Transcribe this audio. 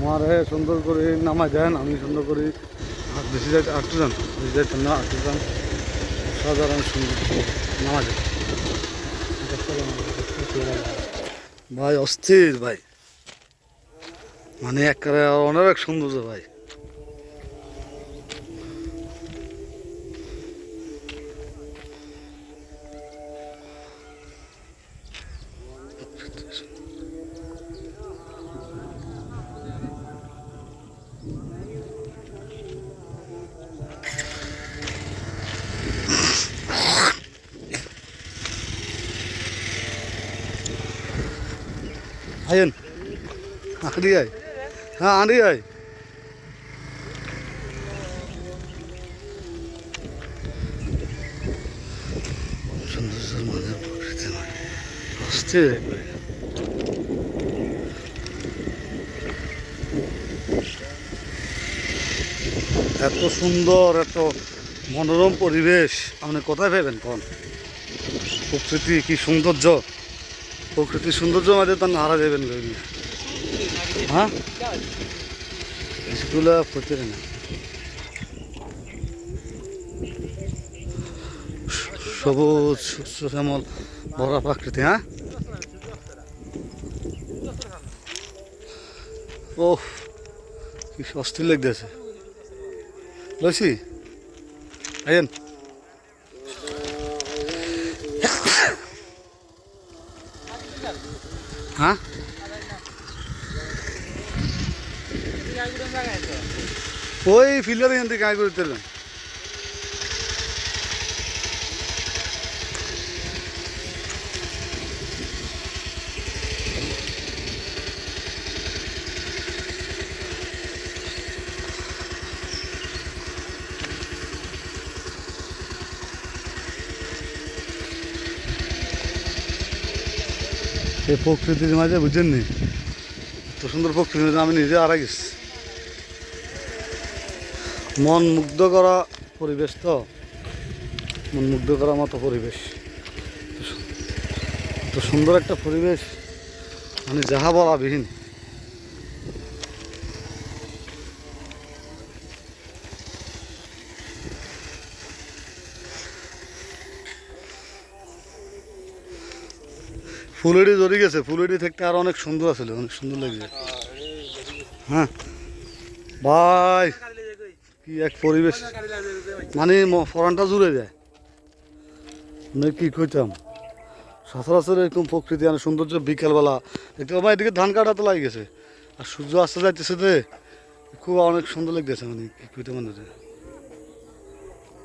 আমার হ্যাঁ সুন্দর করে নামা যান আমি সুন্দর করে আর বেশি যাই আটটু যান বেশি যাইতে না আটটু যান সাধারণ সুন্দর নামা যায় ভাই, অস্থির ভাই। মানে এক অনেক সৌন্দর্য ভাই। আয়েন আঁড়ি আয় হ্যাঁ আঁড়ি আয় এত সুন্দর, এত মনোরম পরিবেশ। আপনি কোথায় পাবেন কোন? প্রকৃতি কি সৌন্দর্য? প্রকৃতির সৌন্দর্য মাঝে তার হারা দেবেন হ্যাঁ? স্কুলে প্রতি না। সবুজ, শ্যামল, ভরা প্রাকৃতি হ্যাঁ? ও কি অস্থির লাগতেছে। লইছি? আইন হ্যাঁ? ওই ফিল্ডে এখান থেকে আয় করে এই প্রকৃতির মাঝে, বুঝছেন নি? তো সুন্দর প্রকৃতির আমি নিজে আর গেছি। মন মুগ্ধ করা পরিবেশ তো? মন মুগ্ধ করা মতো পরিবেশ। তো সুন্দর একটা পরিবেশ। মানে যাহা বলা বিহীন ফুলেরি ধরে গেছে ফুলেরি থেকে আর অনেক সুন্দর আছিল অনেক সুন্দর লাগছে। হ্যাঁ। ভাই, কি এক পরিবেশ। মানে ফরানটা জুড়ে যায়। মানে কি কইতাম? সচরাচর এরকম প্রকৃতি আর সৌন্দর্য বিকেলবেলা। দেখতে পাবো এদিকে ধান কাটা তো লাগে গেছে। আর সূর্য আসতে যাইতেছে খুব অনেক সুন্দর লাগতেছে মানে কি কইতে মানে